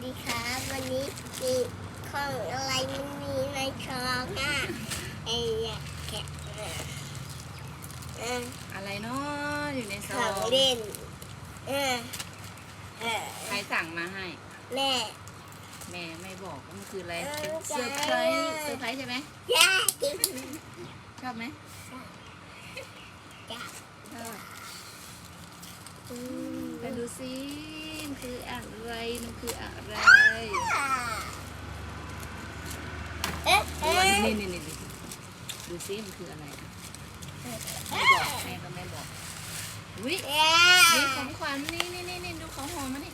ดีครับวันนี้มีของอะไรมันมีในช้องอะไอ้เนี่ยแกะเนี่ยเอออะไรเนาะอยู่ในซขอองงเล่นเออเออใครสั่งมาให้ แม่ แม่ไม่บอกว่ามันคืออะไรเออเป็นเซอร์ไพรส์เซอร์ไพรส์ใช่ไหมย่ากินชอบไหมจ้าชอบอืมไปดูซิ มันคืออะไร มันคืออะไรเอ๊ะเอ๊ะนี่นี่นี่นี่ดูซิมันคืออะไรอะไม่บอกแม่ก็ไม่บอกอุ้ยเอ๊นี่ะของขวัญนี่นี่นี่นี่ดูของหอมมานี่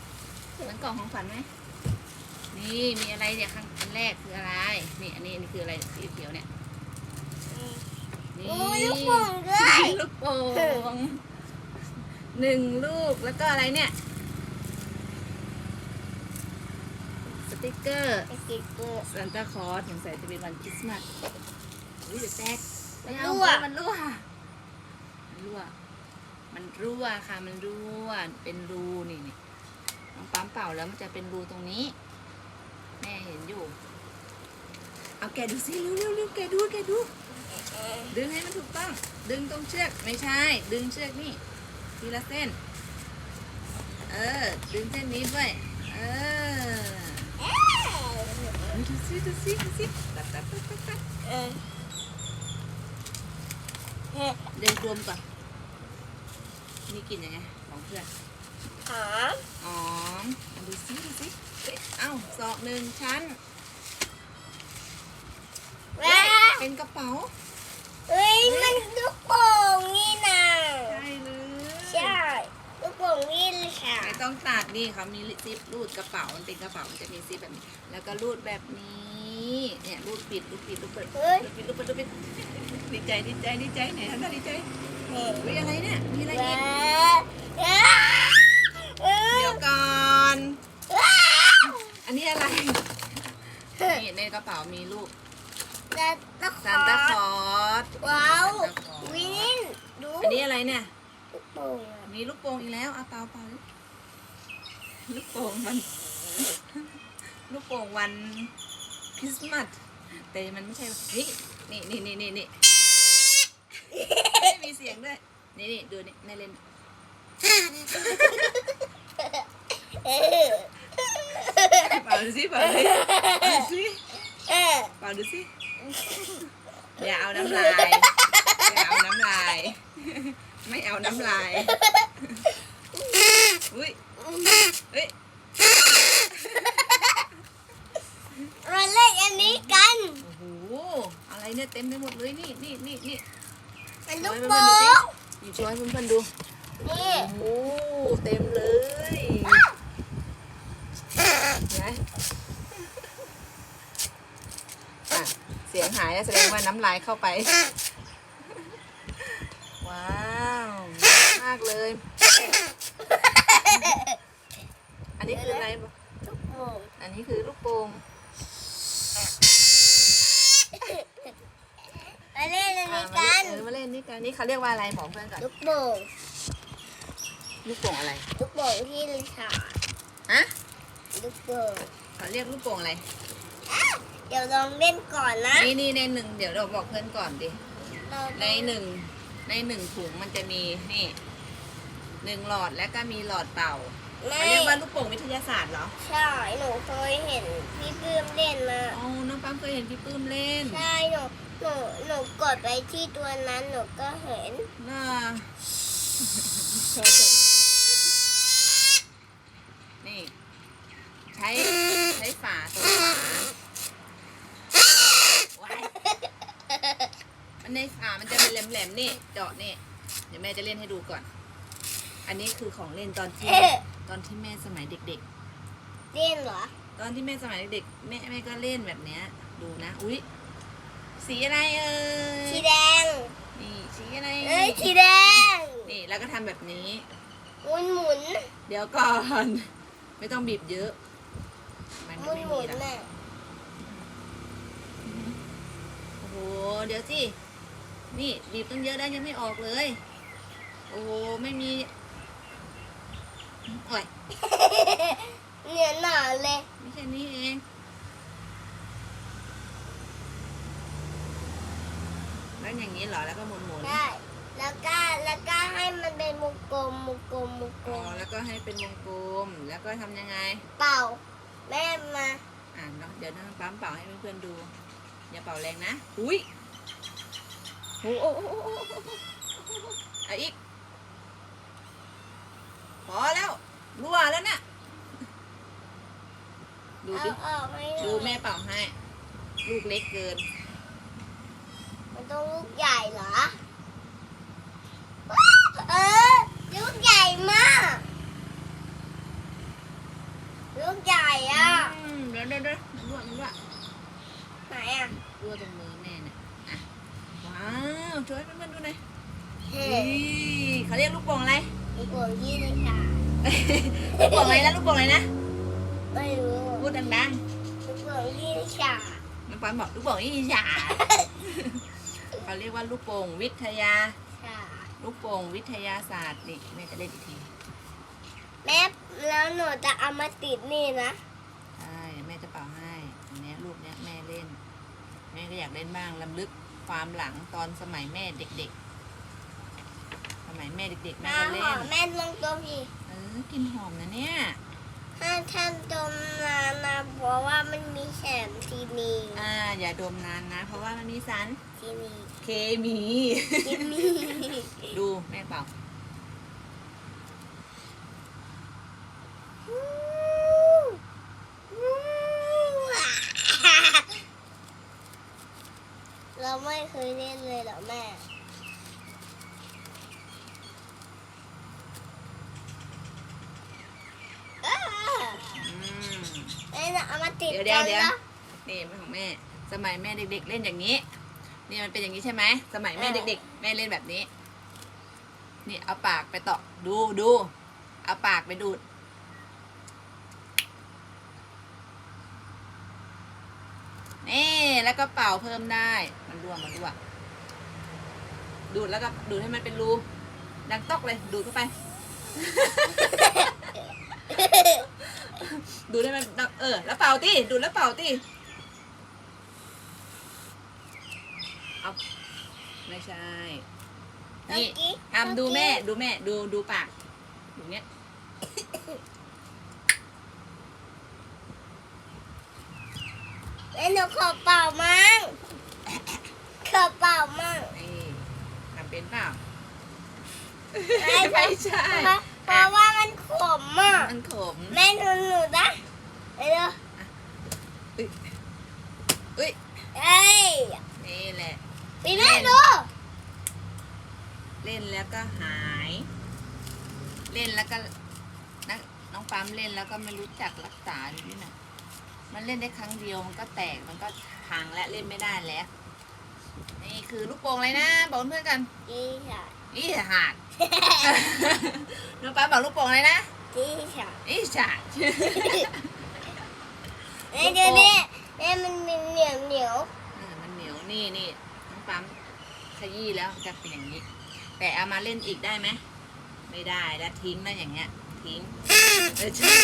เหมือนกล่องของขวัญไหมนี่มีอะไรเนี่ยข้างอันแรกคืออะไร นี่อันนี้อันนี้คืออะไรสีเขียวเนี่ยนี่โอ้ยลูกโป่งด้วยลูกโป่งหนึ่งลูกแล้วก็อะไรเนี่ยส ติกเกอร์ไอ้กิ๊กเกอร์ซานตาคลอสสงสัยจะเป็นวันคริสต์มาสอุ้ยเดี๋ยวแตกไม่มันเอารั่วมันรั่วมันรั่ว มันรั่วค่ะมันรั่วเป็นรูนี่นี่น้องปั๊มเป่าแล้วมันจะเป็นรูตรงนี้ แม่เห็นอยู่ เอาแกะดูสิเร็วเร็วเร็วแกะดูแกะดู ดึงให้มันถูกต้อง ดึงตรงเชือกไม่ใช่ ดึงเชือกนี่ทีละเส้น เออ ดึงเส้นนี้ด้วย เออเอ๊ะ ดูสิดูสิดูสิตัดตัดตัดตัดตัดเอ๊ะเอ๊ะเดินรวมก่อนมีกลิ่นยังไงของเพื่อนหอมอ๋อเอาดูสิดูสิเฮ้ยเอ้าสอกหนึ่งชั้นแว้าเป็นกระเป๋าเฮ้ยมันลูกโป่งนี่นะ ใช่เลย ใช่ลูกโป่งนี่เลยค่ะ ไม่ ต้องตัดนี่เขามีซิปรูดกระเป๋ามันเป็นกระเป๋ามันจะมีซิปแบบนี้ แล้วก็รูดแบบนี้เนี่ยรูดปิดรูดปิดรูดเปิดเฮ้ยรูดปิดรูดเปิดรูดปิดดีใจดีใจดีใจไหนทำหน้าดีใจเฮ้ยวิอะไรเนี่ยมีอะไรอีกเดี๋ยวก่อนอันนี้อะไรนี่ในกระเป๋ามีรูปซานตาคลออสว้าวซานตาคลอสวินินดูอันนี้อะไรเนี่ยลูกโป่งมีลูกโป่งอีกแล้วเอาเปล่าเปล่า ลูกโป่งวัน ลูกโป่งวันคริสต์มาสแต่มันไม่ใช่เฮ้ยนี่นี่นี่นี่นี่ไม่มีเสียงด้วย นี่นี่ดูนี่แม่เล่นเออเป่าดูสิเป่าดูสิเป่าดูสิเออเป่าดูสิอย่าเอาน้ำลาย อย่าเอาน้ำลาย ไม่เอาน้ำลาย อุ้ย เฮ้ยเราเล่นอันนี้กันโอ้โห อะไรเนี่ยเต็มไปหมดเลยนี่นี่นี่นี่มันลูกโป่งนี่ช่วยเพื่อนๆดู นี่โอ้โหเต็มเลยนะอะเสียงหายแล้วแสดงว่าน้ำลายเข้าไป ว้าวมากเลย อันนี้คืออะไรลูกโป่งอันนี้คือลูกโป่งมาเล่นอันอะนี้มากัเล่นนเออมาเล่นนี่กันนี่เขาเรียกว่าอะไรบอกเพื่อนก่อนลูกโป่งลูกโป่งอะไรลูกโป่งที่ลิซ่าฮะลูกโป่งเขาเรียกลูกโป่งอะไรเดี๋ยวลองเล่นก่อนนะนี่นี่ในหนึ่งเดี๋ยวเราบอกเพื่อนก่อนดิเราในหนึ่งในหนึ่งถุงมันจะมีนี่ หนึ่งหลอดแล้วก็มีหลอดเป่าไม่เขาเรียกว่าลูกโป่งวิทยาศาสตร์เหรอ ใช่ หนูเคยเห็นพี่ปื้มเล่นมาอ๋อน้องปั๊มเคยเห็นพี่ปื้มเล่น ใช่ หนูหนูหนูกดไปที่ตัวนั้นหนูก็เห็นน่านี่ ใช้ใช้ฝาตัวฝาว้ายมันในฝามันจะเป็นแหลมๆนี่เจาะนี่ เดี๋ยวแม่จะเล่นให้ดูก่อน อันนี้คือของเล่นตอนที่เอ๊ะตอนที่แม่สมัยเด็ก เล่นเหรอ ๆ ตอนที่แม่สมัยเด็กๆแม่แม่ก็เล่นแบบเนี้ย ดูนะ อุ้ยสีอะไรเอ่สียแดง นี่สีอะไรเอ้ย สีแดง นี่แล้วก็ทำแบบนี้ หมุนหมุนเดี๋ยวก่อน ไม่ต้องบีบเยอะ มันหก็มุนไม่หมุมีนหรอกน่ะโอ้โห เดี๋ยวสิ นี่บีบตั้งเยอะได้ยังไม่ออกเลย โอ้โห ไม่มี โอ้ยเหนียวหนาเลยนี้เองแล้วอย่างนี้เหรอแล้วก็หมุนหมุนๆได้แล้วก็แล้วก็ให้มันเป็นวงกลมวงกลมวงกลอ๋อมแล้วก็ให้เป็นวงกลมแล้วก็ทำยังไง เป่า แม่มาอ่านเนาะเดี๋ยวน้องปั๊มเป่าให้เพื่อนๆดู อย่าเป่าแรงนะ อุ้ยโอ้โหโอ้โหโอ้โหโอ้โหเอาอีก พอแล้วรั่วแล้วน่ะดูเอาดิออกให้หน่อยดูแม่เป่าให้ ลูกเล็กเกิน มันต้องลูกใหญ่เหรอเออ ลูกใหญ่มาก ลูกใหญ่อะ อืมเดี๋ยวเดี๋ยวเดี๋ยวมันรั่วมันรั่วไหนอะรั่วตรงมือแม่น่ะอะว้าวช่วยเพื่อนๆดูหน่อยเฮ้นี่เขาเรียกลูกโป่งอะไร ลูกโป่งยี่เลยค่ะลูกโป่งอะไรนะลูกโป่งอะไรนะไม่รู้พูดดังลูกโป่งยี่เลยค่ะๆน้องปันบอกลูกโป่งนี่ฉาเขาเรียกว่าลูกโป่งวิทยาค่ะลูกโป่งวิทยาศาสตร์นี่แม่จะเล่นอีกทีแม่แล้วหนูจะเอามาติดนี่นะใช่แม่จะเป่าให้อันเนี้ยลูกเนี้ยแม่เล่น แม่ก็อยากเล่นบ้างลำลึกความหลังตอนสมัยแม่เด็กๆ สมัยแม่เด็กๆแม่น้าก็หเล่อนมแม่ลงตัวพี่เออกลินหอมนะเนี่ยถ้าท่านจมน้ำนะเพราะว่ามันมีแสงทีนีอ่าอย่าดมนานนะ เพราะว่ามันมีสารทีนีเคมีทีนีดูแม่เป่าเราไม่เคยเล่นเลยเหรอแม่อ้า อืม แม่ น่ะเอามาติดเดี๋ยวเดี๋ยวกันเดี๋ยวนะนี่เป็นของแม่ สมัยแม่เด็ก ๆ เล่นอย่างนี้ นี่มันเป็นอย่างนี้ใช่ไหม สมัยแม่เด็ก ๆ แม่เล่นแบบนี้ นี่เอาปากไปต่อดูดู เอาปากไปดูด นี่แล้วก็เป่าเพิ่มได้ มันรั่วมันรั่วดูดแล้วก็ดูดให้มันเป็นรู ดังตอกเลย ดูดเข้าไป ดูดให้มันดังเออ แล้วเป่าตีดูดแล้วเป่าตีเอาไม่ใช่ นี่เมื่อกี้ทำดูแม่ ดูแม่ ดูดูปากดูเนี้ยแม่หนูขอเป่ามั่งขอเป่ามั่งนี่ทำเป็นเปล่าไม่ไม่ใช่ เพราะเพราะว่ามันขมอะมันขมแม่หนูหนูนะเดี๋ยวอุ้ยเอ้ยนี่แหละปีแม่ดูเล่นแล้วก็หาย เล่นแล้วก็นักน้องปั๊มเล่นแล้วก็ไม่รู้จักรักษาดูนี่นะมันเล่นได้ครั้งเดียวมันก็แตกมันก็พังและเล่นไม่ได้แล้ว นี่คือลูกโป่งอะไรนะบอกเพื่อนกันจีค่ะ อีหาดน้องปั๊มบอกลูกโป่งอะไรนะจีค่ะอีฉาดแม่ดูนี่แม่มันมีเหนียวเหนียวเออมันเหนียวนี่นี่น้องปั๊มขยี้แล้วจะเป็นอย่างนี้ แต่เอามาเล่นอีกได้ไหมไม่ได้แล้วทิ้งนะอย่างเงี้ยทิ้งเออใช่